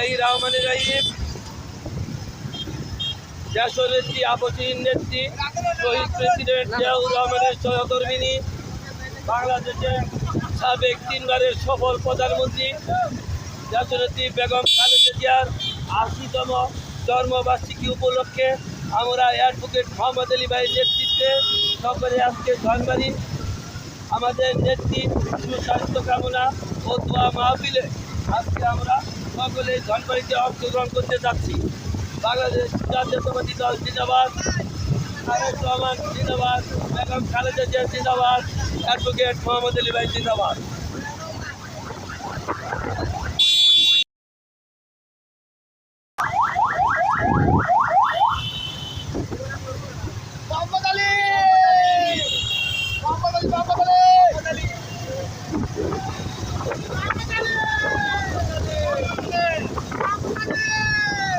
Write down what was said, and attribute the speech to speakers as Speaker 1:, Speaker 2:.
Speaker 1: বিসমিল্লাহির রহমানির রহিম। দেশের নেত্রী আপসীন নেত্রী, শহীদ প্রেসিডেন্ট জিয়াউর রহমানের সহকর্মিনী, বাংলাদেশের সাবেক তিনবারের সফল প্রধানমন্ত্রী, দেশনেত্রী বেগম খালেদা জিয়ার আশিতম জন্মবার্ষিকী উপলক্ষে আমরা অ্যাডভোকেট মোহাম্মদ আলী ভাইয়ের নেতৃত্বে সকলে আজকে ধনবাড়ি। আমাদের নেত্রী সুস্বাস্থ্য কামনা ও দোয়া মাহফিলে আজকে আমরা সকলে ধনবাড়িতে অংশগ্রহণ করতে যাচ্ছি। বাংলাদেশ জাতীয়তাবাদী দল জিন্দাবাদ। রহমান জিন্দাবাদ। বেগম খালেদা জিয়া জিন্দাবাদ। অ্যাডভোকেট মোহাম্মদ আলী ভাই জিন্দাবাদ। Vamos, Dali! Vamos, Dali!